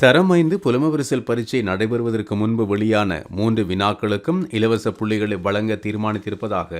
தரம் ஐந்து புலமவரிசல் பரீட்சை நடைபெறுவதற்கு முன்பு வெளியான மூன்று வினாக்களுக்கும் இலவச புள்ளிகளை வழங்க தீர்மானித்திருப்பதாக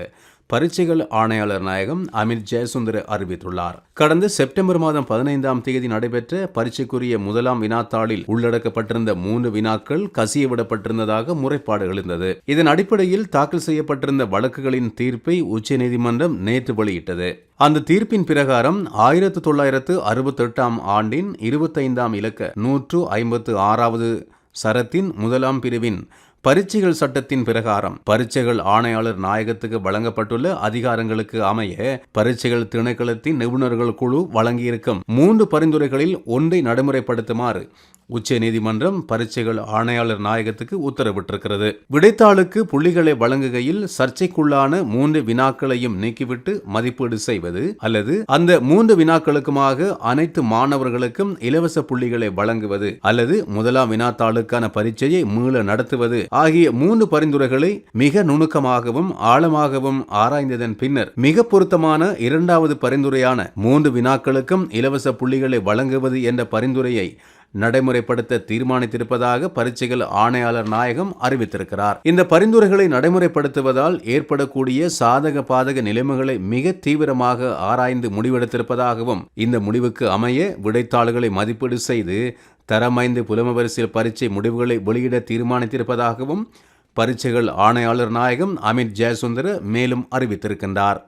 பரீட்சைகள் ஆணையாளர் நாயகம் அமித் ஜெயசுந்தர் அறிவித்துள்ளார். கடந்த செப்டம்பர் மாதம் பதினைந்தாம் தேதி நடைபெற்ற பரீட்சைக்குரிய முதலாம் வினாத்தாளில் உள்ளடக்கப்பட்டிருந்த மூன்று வினாக்கள் கசிய விடப்பட்டிருந்ததாக முறைப்பாடு எழுந்தது. இதன் அடிப்படையில் தாக்கல் செய்யப்பட்டிருந்த வழக்குகளின் தீர்ப்பை உச்சநீதிமன்றம் நேற்று வெளியிட்டது. அந்த தீர்ப்பின் பிரகாரம் ஆயிரத்து தொள்ளாயிரத்து அறுபத்தெட்டாம் ஆண்டின் இருபத்தைந்தாம் இலக்க நூற்று ஐம்பத்து ஆறாவது சரத்தின் முதலாம் பிரிவின் பரீட்சைகள் சட்டத்தின் பிரகாரம். பரீட்சைகள் ஆணையாளர் நாயகத்துக்கு வழங்கப்பட்டுள்ள அதிகாரங்களுக்கு அமைய பரீட்சைகள் திணைக்களத்தின் நிபுணர்கள் குழு வழங்கியிருக்கும். மூன்று பரிந்துரைகளில் ஒன்றை நடைமுறைப்படுத்துமாறு உச்ச நீதிமன்றம் பரீட்சைகள் ஆணையாளர் நாயகத்துக்கு உத்தரவிட்டிருக்கிறது. விடைத்தாளுக்கு புள்ளிகளை வழங்குகையில் சர்ச்சைக்குள்ளான மூன்று வினாக்களையும் நீக்கிவிட்டு மதிப்பீடு செய்வது அல்லது அந்த மூன்று வினாக்களுக்குமாக அனைத்து மாணவர்களுக்கும் இலவச புள்ளிகளை வழங்குவது அல்லது முதலாம் வினாத்தாளுக்கான பரீட்சையை மீள நடத்துவது ஆகிய மூன்று பரிந்துரைகளை மிக நுணுக்கமாகவும் ஆழமாகவும் ஆராய்ந்ததன் பின்னர் மிக பொருத்தமான இரண்டாவது பரிந்துரையான மூன்று வினாக்களுக்கும் இலவச புள்ளிகளை வழங்குவது என்ற பரிந்துரையை நடைமுறைப்படுத்த தீர்மானித்திருப்பதாக பரீட்சைகள் ஆணையாளர் நாயகம் அறிவித்திருக்கிறார். இந்த பரிந்துரைகளை நடைமுறைப்படுத்துவதால் ஏற்படக்கூடிய சாதக பாதக நிலைமைகளை மிக தீவிரமாக ஆராய்ந்து முடிவெடுத்திருப்பதாகவும் இந்த முடிவுக்கு அமைய விடைத்தாள்களை மதிப்பீடு செய்து தரமைந்து புலமவரிசையில் பரீட்சை முடிவுகளை வெளியிட தீர்மானித்திருப்பதாகவும் பரீட்சைகள் ஆணையாளர் நாயகம் அமித் ஜெயசுந்தர மேலும் அறிவித்திருக்கின்றார்.